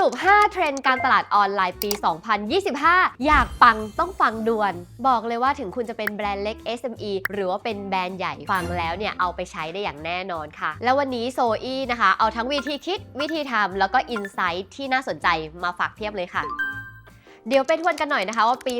รุป 5 เทรนด์การตลาดออนไลน์ปี 2025 อยากปังต้องฟังด่วน บอกเลยว่าถึงคุณจะเป็นแบรนด์เล็ก SME หรือว่าเป็นแบรนด์ใหญ่ฟังแล้วเนี่ยเอาไปใช้ได้อย่างแน่นอนค่ะ แล้ววันนี้โซอี้นะคะ เอาทั้งวิธีคิดวิธีทำแล้วก็อินไซต์ที่น่าสนใจมาฝากเพียบเลยค่ะ เดี๋ยวไปทวนกันหน่อยนะคะว่าปี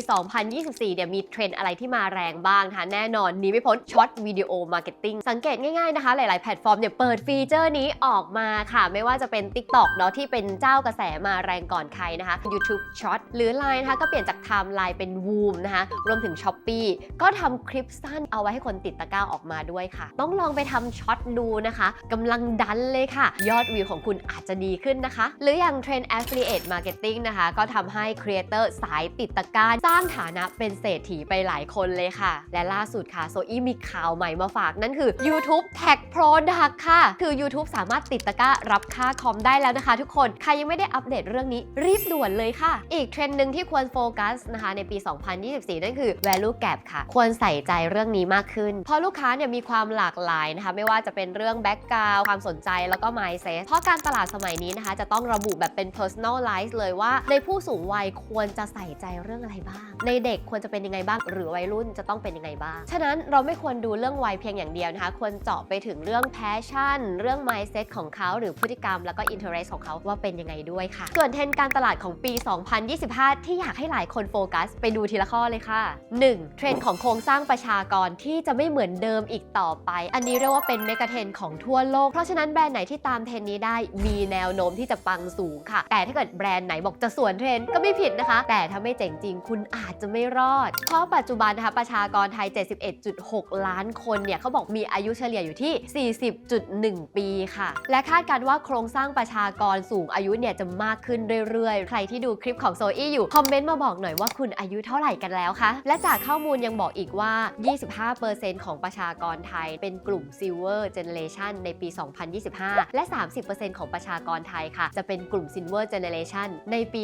2024 เนี่ยมีเทรนด์อะไรที่มาแรงบ้างนะคะแน่นอนหนีไม่พ้นช็อตวิดีโอมาร์เก็ตติ้งสังเกตง่ายๆนะคะ หลายๆแพลตฟอร์มเนี่ยเปิดฟีเจอร์นี้ออกมาค่ะ ไม่ว่าจะเป็น TikTok เนาะที่เป็นเจ้ากระแสมาแรงก่อนใครนะคะ YouTube Short หรือ Line นะคะก็เปลี่ยนจากไทม์ไลน์เป็น Woom นะคะรวมถึง s h อ p e e ก็ทำคลิปสั้นเอาไว้ให้คนติดตะกร้าออกมาด้วยค่ะ ต้องลองไปทำช็อตดูนะคะกำลังดันเลยค่ะ ยอดวิวของคุณอาจจะดีขึ้นนะคะ หรืออย่างเทรนด์ Affiliate Marketing นะคะก็ทำให้ครีเอเตอร์สายติดตะกร้าสร้างฐานะเป็นเศรษฐีไปหลายคนเลยค่ะ และล่าสุดค่ะโซอี้มีข่าวใหม่มาฝากนั่นคือ YouTube Tag Product ค่ะ คือ YouTube สามารถติดตะกร้ารับค่าคอมได้แล้วนะคะ ทุกคนใครยังไม่ได้อัปเดตเรื่องนี้รีบด่วนเลยค่ะ อีกเทรนด์หนึ่งที่ควรโฟกัสนะคะในปี 2024 นั่นคือ value gap ค่ะ ควรใส่ใจเรื่องนี้มากขึ้น เพราะลูกค้าเนี่ยมีความหลากหลายนะคะ ไม่ว่าจะเป็นเรื่อง background ความสนใจแล้วก็ mindset เพราะการตลาดสมัยนี้นะคะ จะต้องระบุแบบเป็น personalize เลยว่า ในผู้สูงวัยควรจะใส่ใจเรื่องอะไรบ้าง ในเด็กควรจะเป็นยังไงบ้าง หรือวัยรุ่นจะต้องเป็นยังไงบ้าง ฉะนั้นเราไม่ควรดูเรื่องวัยเพียงอย่างเดียวนะคะ ควรเจาะไปถึงเรื่อง passion เรื่อง mindset ของเขา หรือพฤติกรรม แล้วก็ interest ของเขาว่าเป็นยังไงด้วยค่ะ ส่วนเทรนด์การตลาดของปี 2025 ที่อยากให้หลายคนโฟกัส ไปดูทีละข้อเลยค่ะ 1. เทรนด์ของโครงสร้างประชากรที่จะไม่เหมือนเดิมอีกต่อไป อันนี้เรียกว่าเป็นเมกะเทรนด์ของทั่วโลก เพราะฉะนั้นแบรนด์ไหนที่ตามเทรนด์นี้ได้มีแนวโน้มที่จะปังสูงค่ะ แต่ถ้าเกิดแบรนด์ไหนบอกจะสวนเทรนด์ก็ไม่ผิดนะคะ แต่ถ้าไม่เจ๋งจริงคุณอาจจะไม่รอด เพราะปัจจุบันนะคะประชากรไทย 71.6 ล้านคนเนี่ยเขาบอกมีอายุเฉลี่ยอยู่ที่ 40.1 ปีค่ะ และคาดการณ์ว่าโครงสร้างประชากรสูงอายุเนี่ยจะมากขึ้นเรื่อยๆ ใครที่ดูคลิปของโซอี้อยู่ คอมเมนต์มาบอกหน่อยว่าคุณอายุเท่าไหร่กันแล้วคะ และจากข้อมูลยังบอกอีกว่า 25%ของประชากรไทยเป็นกลุ่ม Silver Generation ในปี 2025 และ 30%ของประชากรไทยค่ะ จะเป็นกลุ่ม Silver Generation ในปี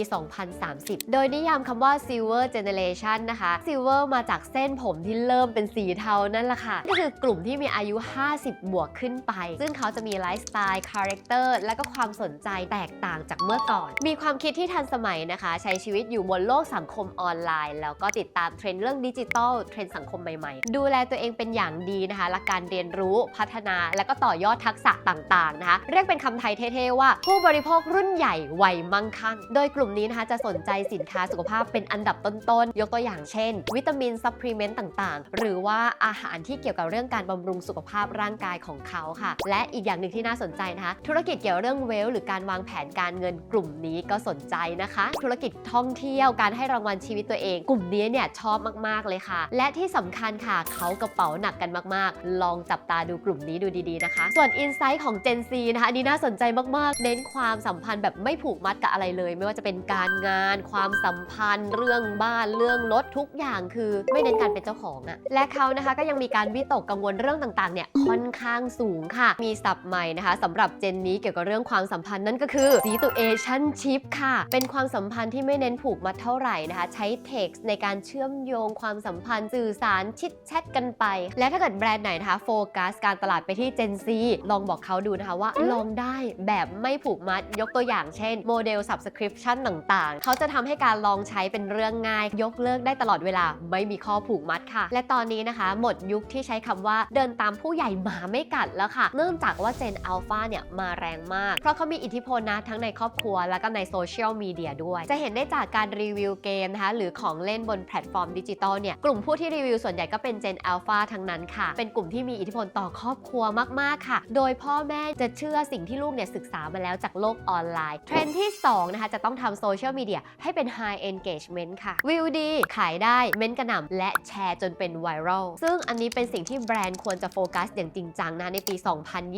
2030โดยนิยามคำว่า Silver Generation นะคะ Silver มาจากเส้นผมที่เริ่มเป็นสีเทานั่นแหละค่ะก็คือกลุ่มที่มีอายุ 50 บวกขึ้นไป ซึ่งเขาจะมีไลฟ์สไตล์ คาแรคเตอร์ และก็ความสนใจแตกต่างจากเมื่อก่อน มีความคิดที่ทันสมัยนะคะ ใช้ชีวิตอยู่บนโลกสังคมออนไลน์ แล้วก็ติดตามเทรนด์เรื่องดิจิทัลเทรนด์สังคมใหม่ๆ ดูแลตัวเองเป็นอย่างดีนะคะและการเรียนรู้พัฒนาและก็ต่อยอดทักษะต่างๆนะคะเรียกเป็นคำไทยเท่ๆว่า ผู้บริโภครุ่นใหญ่วัยมั่งคั่ง โดยกลุ่มนี้นะคะจะสนใจสินค้าสุขภาพเป็นอันดับต้นๆ ยกตัวอย่างเช่น วิตามินซัพพลีเมนต์ต่างๆ หรือว่าอาหารที่เกี่ยวกับเรื่องการบำรุงสุขภาพร่างกายของเขาค่ะ และอีกอย่างหนึ่งที่น่าสนใจนะคะ ธุรกิจเกี่ยวเรื่องเวลหรือการวางแผนการเงินกลุ่มนี้ก็สนใจนะคะ ธุรกิจท่องเที่ยวการให้รางวัลชีวิตตัวเอง กลุ่มนี้เนี่ยชอบมากๆเลยค่ะ และที่สำคัญค่ะเขากระเป๋าหนักกันมากๆ ลองจับตาดูกลุ่มนี้ดูดีๆนะคะ ส่วนอินไซต์ของ Gen Z นะคะนนี้น่าสนใจมากๆ เน้นความสัมพันธ์แบบไม่ผูกมัดกับอะไรเลย ไม่ว่าจะเป็นการงานความสัมพันธ์ เรื่องบ้านเรื่องรถทุกอย่างคือไม่เน้นการเป็นเจ้าของอะและเขานะคะก็ยังมีการวิตกกังวลเรื่องต่างๆเนี่ยค่อนข้างสูงค่ะ มีศัพท์ใหม่นะคะสำหรับเจนนี้เกี่ยวกับเรื่องความสัมพันธ์นั่นก็คือ situationship ค่ะ เป็นความสัมพันธ์ที่ไม่เน้นผูกมัดเท่าไหร่นะคะ ใช้ text ในการเชื่อมโยงความสัมพันธ์สื่อสารชิดแชทกันไป และถ้าเกิดแบรนด์ไหนนะคะโฟกัสการตลาดไปที่ Gen Z ลองบอกเขาดูนะคะว่าลองได้แบบไม่ผูกมัดยกตัวอย่างเช่นโมเดล subscription ต่างๆ เขาจะทำให้การลองใช้เป็นเรื่องง่าย ยกเลิกได้ตลอดเวลาไม่มีข้อผูกมัดค่ะ และตอนนี้นะคะ หมดยุคที่ใช้คำว่าเดินตามผู้ใหญ่หมาไม่กัดแล้วค่ะ เนื่องจากว่า Gen Alpha เนี่ยมาแรงมาก เพราะเขามีอิทธิพลนะทั้งในครอบครัวและก็ในโซเชียลมีเดียด้วย จะเห็นได้จากการรีวิวเกมนะคะหรือของเล่นบนแพลตฟอร์มดิจิตอลเนี่ยกลุ่มผู้ที่รีวิวส่วนใหญ่ก็เป็น Gen Alpha ทั้งนั้นค่ะ เป็นกลุ่มที่มีอิทธิพลต่อครอบครัวมากๆค่ะ โดยพ่อแม่จะเชื่อสิ่งที่ลูกเนี่ยศึกษามาแล้วจากโลกออนไลน์เทรนด์ที่สองนะคะจะต้องทำโซเชียลมีเดียให้เป็น High Engagement ค่ะ วิวดีขายได้เม้นต์กระหน่ำและแชร์จนเป็นไวรัลซึ่งอันนี้เป็นสิ่งที่แบรนด์ควรจะโฟกัสอย่างจริงจังนะในปี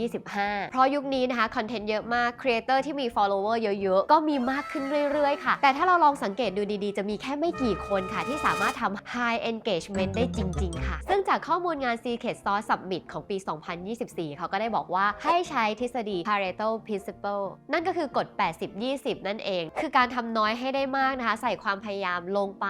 2025 เพราะยุคนี้นะคะคอนเทนต์เยอะมากครีเอเตอร์ที่มี follower เยอะๆ ก็มีมากขึ้นเรื่อยๆ ค่ะ แต่ถ้าเราลองสังเกตดูดีๆ จะมีแค่ไม่กี่คนค่ะ ที่สามารถทำ high engagement ได้จริง ๆ ค่ะ ซึ่งจากข้อมูลงาน Secret Sauce Summit ของปี 2024 เขาก็ได้บอกว่าให้ใช้ทฤษฎี Pareto Principle นั่นก็คือกฎ 80-20 นั่นเอง คือการทำน้อยให้ได้มากนะนะคะใส่ความพยายามลงไป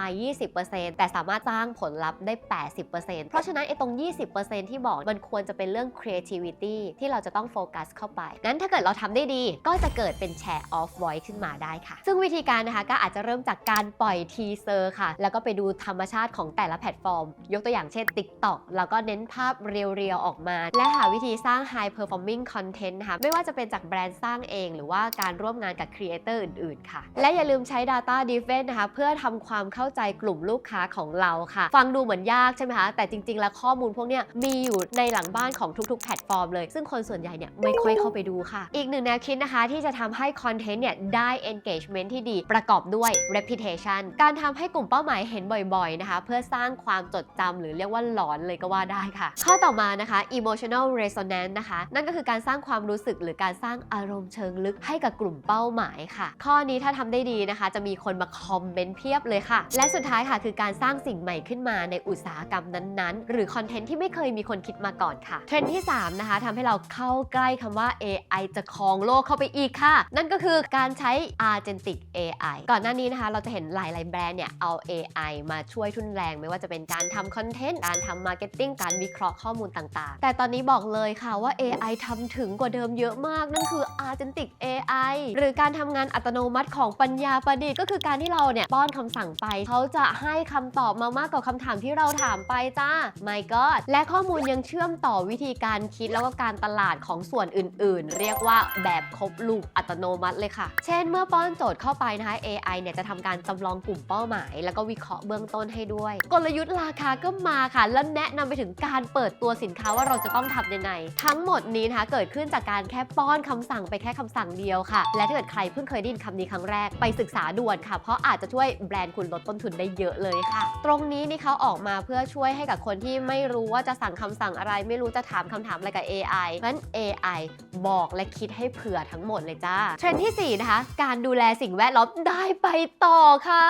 20%แต่สามารถสร้างผลลัพธ์ได้ 80%เพราะฉะนั้นไอ้ตรง 20%ที่บอกมันควรจะเป็นเรื่อง creativity ที่เราจะต้องโฟกัสเข้าไปงั้นถ้าเกิดเราทำได้ดีก็จะเกิดเป็น share of voice ขึ้นมาได้ค่ะ ซึ่งวิธีการนะคะก็อาจจะเริ่มจากการปล่อยทีเซอร์ค่ะ แล้วก็ไปดูธรรมชาติของแต่ละแพลตฟอร์ม ยกตัวอย่างเช่น TikTok แล้วก็เน้นภาพเรียวๆออกมา และหาวิธีสร้าง high performing content นะคะไม่ว่าจะเป็นจากแบรนด์สร้างเอง หรือว่าการร่วมงานกับครีเอเตอร์อื่นๆค่ะ และอย่าลืมใช้ Data Driven นะคะเพื่อทำความเข้าใจกลุ่มลูกค้าของเราค่ะ ฟังดูเหมือนยากใช่ไหมคะแต่จริง ๆ แล้วข้อมูลพวกนี้มีอยู่ในหลังบ้านของทุกๆ แพลตฟอร์มเลย ซึ่งคนส่วนใหญ่เนี่ยไม่ค่อยเข้าไปดูค่ะ อีกหนึ่งแนวคิดนะคะที่จะทำให้คอนเทนต์เนี่ยได้ engagement ที่ดีประกอบด้วย reputation การทำให้กลุ่มเป้าหมายเห็นบ่อยๆนะคะเพื่อสร้างความจดจำหรือเรียกว่าหลอนเลยก็ว่าได้ค่ะ ข้อต่อมานะคะ emotional resonance นะคะ นั่นก็คือการสร้างความรู้สึกหรือการสร้างอารมณ์เชิงลึกให้กับกลุ่มเป้าหมายค่ะ ข้อนี้ถ้าทำได้ดีนะคะ จะมีคนมาคอมเมนต์เพียบเลยค่ะ และสุดท้ายค่ะคือการสร้างสิ่งใหม่ขึ้นมาในอุตสาหกรรมนั้นๆ หรือคอนเทนต์ที่ไม่เคยมีคนคิดมาก่อนค่ะ เทรนด์ที่ 3 นะคะทำให้เราเข้าใกล้คำว่า AI จะครองโลกเข้าไปอีกค่ะ นั่นก็คือการใช้ Agentic AI ก่อนหน้านี้นะคะ เราจะเห็นหลายๆแบรนด์เนี่ยเอา AI มาช่วยทุนแรง ไม่ว่าจะเป็นการทำคอนเทนต์การทำมาร์เก็ตติ้งการวิเคราะห์ข้อมูลต่าง ๆ แต่ตอนนี้บอกเลยค่ะว่า AI ทำถึงกว่าเดิมเยอะมาก นั่นคือ Agentic AI หรือการทำงานอัตโนมัติของปัญญาประดิษฐ์ก็คือการที่เราเนี่ยป้อนคำสั่งไป เขาจะให้คำตอบมามากกว่าคำถามที่เราถามไปจ้า my god และข้อมูลยังเชื่อมต่อวิธีการคิดแล้วก็การตลาดของส่วนอื่น ๆ เรียกว่าแบบครบลูกอัตโนมัติเลยค่ะ เช่น เมื่อป้อนโจทย์เข้าไปนะคะ AI เนี่ยจะทำการจำลองกลุ่มเป้าหมาย แล้วก็วิเคราะห์เบื้องต้นให้ด้วย กลยุทธ์ราคาก็มาค่ะ แล้วแนะนำไปถึงการเปิดตัวสินค้าว่าเราจะต้องทำยังไงทั้งหมดนี้นะคะเกิดขึ้นจากการแค่ป้อนคำสั่งไปแค่คำสั่งเดียวค่ะ และถ้าเกิดใครเพิ่งเคยได้ยินคำนี้ครั้งแรกไปศึกษาด่วนค่ะเพราะอาจจะช่วยแบรนด์คุณลดต้นทุนได้เยอะเลยค่ะ ตรงนี้นี่เขาออกมาเพื่อช่วยให้กับคนที่ไม่รู้ว่าจะสั่งคำสั่งอะไร ไม่รู้จะถามคำถามอะไรกับ AI เพราะฉะนั้น AI บอกและคิดให้เผื่อทั้งหมดเลยจ้าเทรนด์ที่ 4 นะคะ การดูแลสิ่งแวดล้อมได้ไปต่อค่ะ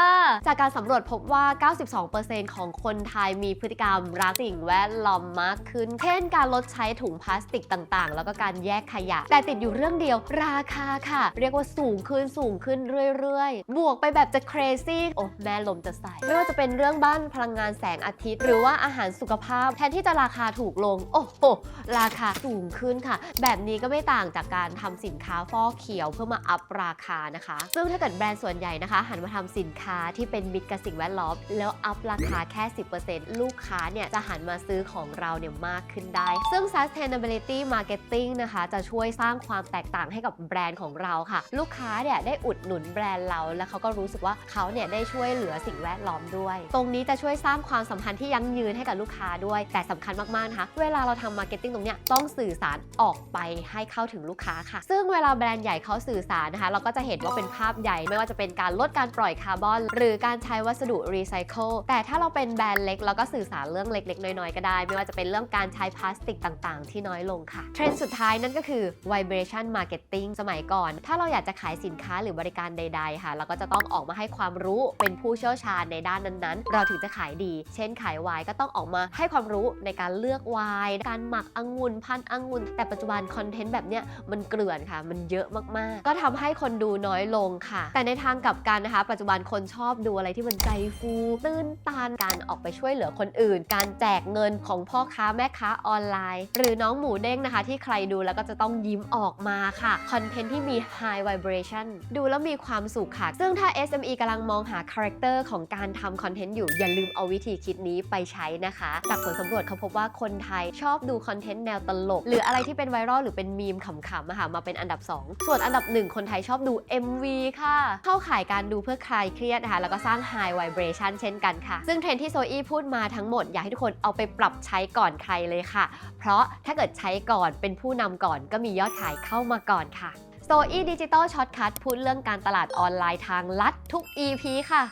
จากการสำรวจพบว่า 92%ของคนไทยมีพฤติกรรมรักสิ่งแวดล้อมมากขึ้น เช่น การลดใช้ถุงพลาสติกต่างๆ แล้วก็การแยกขยะ แต่ติดอยู่เรื่องเดียวราคาค่ะ เรียกว่าสูงขึ้นสูงขึ้นเรื่อยๆ บวกไปแบบจะ crazy โอ้แม่ลมจะใส่ ไม่ว่าจะเป็นเรื่องบ้านพลังงานแสงอาทิตย์ หรือว่าอาหารสุขภาพ แทนที่จะราคาถูกลง โอ้โห ราคาสูงขึ้นค่ะ แบบนี้ก็ไม่ต่างจากการทำสินค้าฟอกเขียวเพื่อมาอัพราคานะคะ ซึ่งถ้าเกิดแบรนด์ส่วนใหญ่นะคะ หันมาทำสินค้าที่เป็นมิตรกับสิ่งแวดล้อม แล้วอัพราคาแค่ 10%ลูกค้าเนี่ยจะหันมาซื้อของเราเนี่ยมากขึ้นได้ ซึ่ง sustainability marketing นะคะ จะช่วยสร้างความแตกต่างให้กับแบรนด์ของเราค่ะ ลูกค้าเนี่ยได้อุดหนุนแบรนด์เราแล้วเขาก็รู้สึกว่าเขาเนี่ยได้ช่วยเหลือสิ่งแวดล้อมด้วย ตรงนี้จะช่วยสร้างความสัมพันธ์ที่ยั่งยืนให้กับลูกค้าด้วย แต่สำคัญมากๆนะคะเวลาเราทำมาร์เก็ตติ้งตรงเนี้ยต้องสื่อสารออกไปให้เข้าถึงลูกค้าค่ะ ซึ่งเวลาแบรนด์ใหญ่เขาสื่อสารนะคะเราก็จะเห็นว่าเป็นภาพใหญ่ ไม่ว่าจะเป็นการลดการปล่อยคาร์บอน หรือการใช้วัสดุรีไซเคิลแต่ถ้าเราเป็นแบรนด์เล็กเราก็สื่อสารเรื่องเล็ก ๆ น้อยๆก็ได้ ไม่ว่าจะเป็นเรื่องการใช้พลาสติกต่างๆ ที่น้อยลงค่ะเทรนด์สุดท้ายนั่นก็คือ vibration marketing สมัยก่อน ถ้าเราอยากจะขายสินค้าหรือบริการใด ๆ ค่ะ เราก็จะต้องออกมาให้ความรู้เป็นผู้เชี่ยวชาญในด้านนั้นๆ เราถึงจะขายดี เช่น ขายไวน์ก็ต้องออกมาให้ความรู้ในการเลือกไวน์การหมักองุ่นพันธุ์องุ่นแต่ปัจจุบันคอนเทนต์แบบเนี้ยมันเกลื่อนค่ะ มันเยอะมากๆ ก็ทำให้คนดูน้อยลงค่ะ แต่ในทางกลับกันนะคะ ปัจจุบันคนชอบดูอะไรที่มันใจฟูตื้นตันการออกไปช่วยเหลือคนอื่น การแจกเงินของพ่อค้าแม่ค้าออนไลน์ หรือน้องหมูเด้งนะคะ ที่ใครดูแล้วก็จะต้องยิ้มออกมาค่ะคอนเทนต์ที่มี high vibration ดูแล้วมีความสุขค่ะ ซึ่งถ้า SME กำลังมองหาคาแรคเตอร์ของการทำคอนเทนต์อยู่ อย่าลืมเอาวิธีคิดนี้ไปใช้นะคะ จากผลสำรวจเขาพบว่าคนไทยชอบดูคอนเทนต์แนวตลก หรืออะไรที่เป็นไวรัลหรือเป็นมีมขำๆค่ะมาเป็นอันดับ 2 ส่วนอันดับ 1 คนไทยชอบดู MV ค่ะ เข้าข่ายการดูเพื่อคลายเครียดนะคะแล้วก็สร้าง high vibration เช่นกันค่ะ ซึ่งเทรนที่โซอี้พูดมาทั้งหมดอยากให้ทุกคนเอาไปปรับใช้ก่อนใครเลยค่ะ เพราะถ้าเกิดใช้ก่อนเป็นผู้นำก่อนก็มียอดขายเข้ามาก่อนค่ะ โซอี้ดิจิตอลช็อตคัทพูดเรื่องการตลาดออนไลน์ทางลัดทุก EP ค่ะ